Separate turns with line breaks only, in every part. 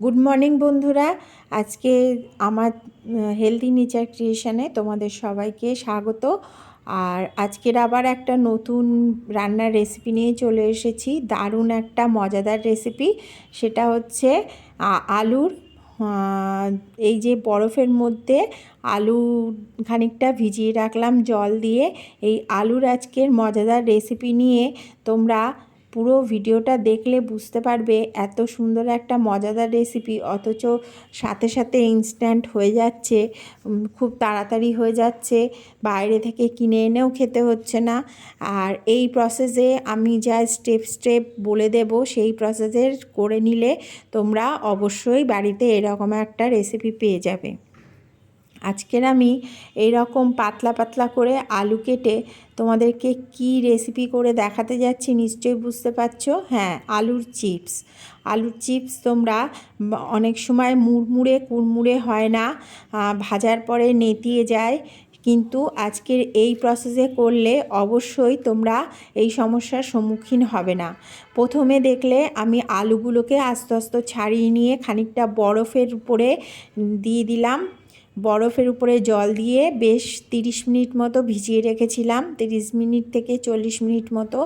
Good morning বন্ধুরা। আজকে আমার হেলদি নেচার ক্রিয়েশনে তোমাদের সবাইকে স্বাগত। আর আজকের আবার একটা নতুন রান্নার রেসিপি নিয়ে চলে এসেছি। দারুণ একটা মজাদার রেসিপি সেটা হচ্ছে আলুর এই যে বরফের মধ্যে আলু খানিকটা ভিজিয়ে রাখলাম জল দিয়ে। এই আলুর আজকের মজাদার রেসিপি নিয়ে তোমরা পুরো ভিডিওটা দেখলে বুঝতে পারবে এত সুন্দর একটা মজাদার রেসিপি অথচ সাথে সাথে ইনস্ট্যান্ট হয়ে যাচ্ছে খুব তাড়াতাড়ি হয়ে যাচ্ছে, বাইরে থেকে কিনে এনেও খেতে হচ্ছে না। আর এই প্রসেসে আমি যা স্টেপ স্টেপ বলে দেব, সেই প্রসেসের করে নিলে তোমরা অবশ্যই বাড়িতে এরকম একটা রেসিপি পেয়ে যাবে। আজকের আমি এই রকম পাতলা পাতলা করে আলু কেটে তোমাদেরকে কি রেসিপি করে দেখাতে যাচ্ছি নিশ্চয়ই বুঝতে পারছ? হ্যাঁ আলুর চিপস আলুর চিপস তোমরা অনেক সময় মুড়মুড়ে, কুড়মুড়ে হয় না। ভাজার পরে নেতিয়ে যায়। কিন্তু আজকের এই প্রসেসে করলে অবশ্যই তোমরা এই সমস্যার সম্মুখীন হবে না। প্রথমে দেখলে আমি আলুগুলোকে আস্তে আস্তে ছাড়িয়ে নিয়ে খানিকটা বরফের উপরে দিয়ে দিলাম। বরফের উপরে জল দিয়ে বেশ তিরিশ মিনিট মতো ভিজিয়ে রেখেছিলাম, তিরিশ মিনিট থেকে চল্লিশ মিনিট মতো।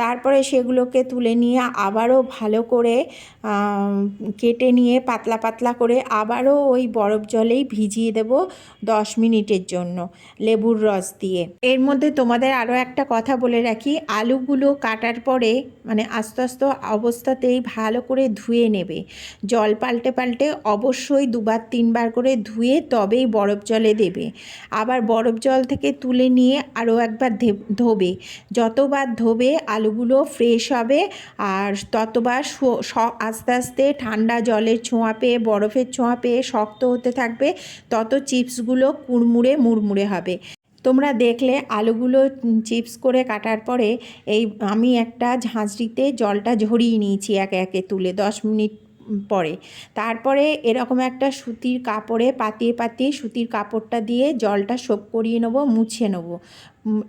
তারপরে সেগুলোকে তুলে নিয়ে আবারও ভালো করে কেটে নিয়ে পাতলা পাতলা করে আবারও ওই বরফ জলেই ভিজিয়ে দেব দশ মিনিটের জন্য লেবুর রস দিয়ে। এর মধ্যে তোমাদের আরও একটা কথা বলে রাখি, আলুগুলো কাটার পরে মানে আস্তে আস্তে অবস্থাতেই ভালো করে ধুয়ে নেবে। জল পাল্টে পাল্টে অবশ্যই দুবার তিনবার করে ধুয়ে তবেই বরফ জলে দেবে। আবার বরফ জল থেকে তুলে নিয়ে আরও একবার ধোবে। যতবার ধোবে আলুগুলো ফ্রেশ হবে আর ততবার আস্তে আস্তে ঠান্ডা জলের ছোঁয়া পেয়ে, বরফের ছোঁয়া পেয়ে শক্ত হতে থাকবে, তত চিপসগুলো কুড়মুড়ে মুড়মুড়ে হবে। তোমরা দেখলে আলুগুলো চিপস করে কাটার পরে এই আমি একটা ঝাঁঝরিতে জলটা ঝরিয়ে নিয়েছি একে একে তুলে। দশ মিনিট পরে। তারপরে এরকম একটা সুতির কাপড়ে পাতিয়ে পাতিয়ে সুতির কাপড়টা দিয়ে জলটা শোক করিয়ে নেব, মুছে নেব।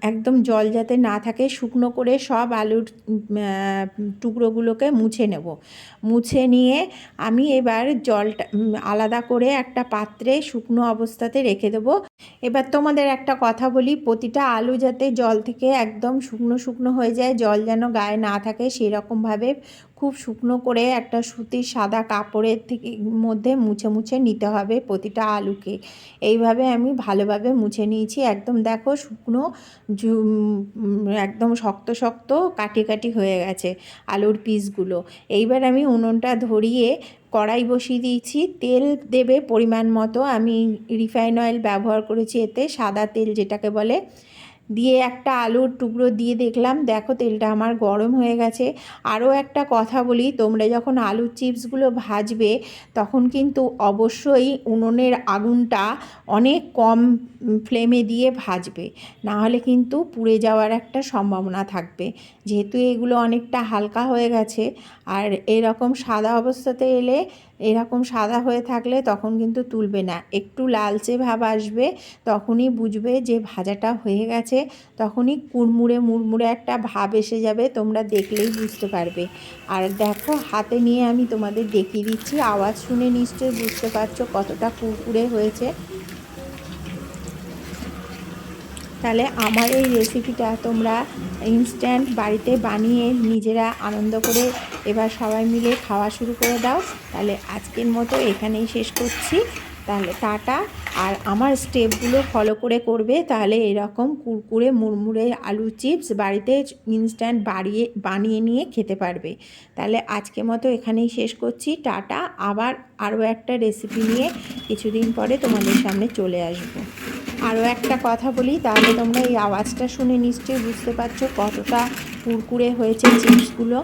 একদম জল যাতে না থাকে, শুকনো করে সব আলুর টুকরোগুলোকে মুছে নেব। মুছে নিয়ে আমি এবার জলটা আলাদা করে একটা পাত্রে শুকনো অবস্থাতে রেখে দেবো। এবার তোমাদের একটা কথা বলি, প্রতিটা আলু যাতে জল থেকে একদম শুকনো শুকনো হয়ে যায়, জল যেন গায়ে না থাকে, সেরকমভাবে খুব শুকনো করে একটা সুতির সাদা কাপড়ের থেকে, মধ্যে মুছে মুছে নিতে হবে প্রতিটা আলুকে। এইভাবে আমি ভালোভাবে মুছে নিয়েছি। একদম দেখো শুকনো একদম শক্ত শক্ত কাটি কাটি হয়ে গেছে আলুর পিসগুলো। এইবার আমি উনুনটা ধরিয়ে কড়াই বসিয়ে দিয়েছি। তেল দেবে পরিমাণ মতো। আমি রিফাইন অয়েল ব্যবহার করেছি এতে সাদা তেল যেটাকে বলে দিয়ে একটা আলুর টুকরো দিয়ে দেখলাম, দেখো তেলটা আমার গরম হয়ে গেছে। আরও একটা কথা বলি, তোমরা যখন আলুর চিপসগুলো ভাজবে, তখন কিন্তু অবশ্যই উনুনের আগুনটা অনেক কম ফ্লেমে দিয়ে ভাজবে। না হলে কিন্তু পুড়ে যাওয়ার একটা সম্ভাবনা থাকবে। যেহেতু এগুলো অনেকটা হালকা হয়ে গেছে, আর এরকম সাদা অবস্থাতে এলে এরকম সাদা হয়ে থাকলে তখন কিন্তু তুলবে না। একটু লালচে ভাব আসবে, তখনই বুঝবে যে ভাজাটা হয়ে গেছে, তখনই কুড়মুড়ে মুড়মুড়ে একটা ভাব এসে যাবে, তোমরা দেখলেই বুঝতে পারবে। আর দেখো, হাতে নিয়ে আমি তোমাদের দেখিয়ে দিচ্ছি, আওয়াজ শুনে নিশ্চয়ই বুঝতে পারছ কতটা কুরকুরে হয়েছে। তাহলে আমার এই রেসিপিটা তোমরা ইনস্ট্যান্ট বাড়িতে বানিয়ে নিজেরা আনন্দ করে এবার সবাই মিলে খাওয়া শুরু করে দাও। তাহলে আজকের মতো এখানেই শেষ করছি। তাহলে টাটা। আর আমার স্টেপগুলো ফলো করে করবে, তাহলে এরকম কুরকুরে, মুড়মুড়ে আলু চিপস বাড়িতে ইনস্ট্যান্ট বাড়িয়ে, বানিয়ে নিয়ে খেতে পারবে। তাহলে আজকে মতো এখানেই শেষ করছি। টাটা। আবার আরও একটা রেসিপি নিয়ে কিছুদিন পরে তোমাদের সামনে চলে আসব। আরও একটা কথা বলি, তাহলে তোমরা এই আওয়াজটা শুনে নিশ্চয়ই বুঝতে পারছ কতটা কুরকুরে হয়েছে চিপসগুলো।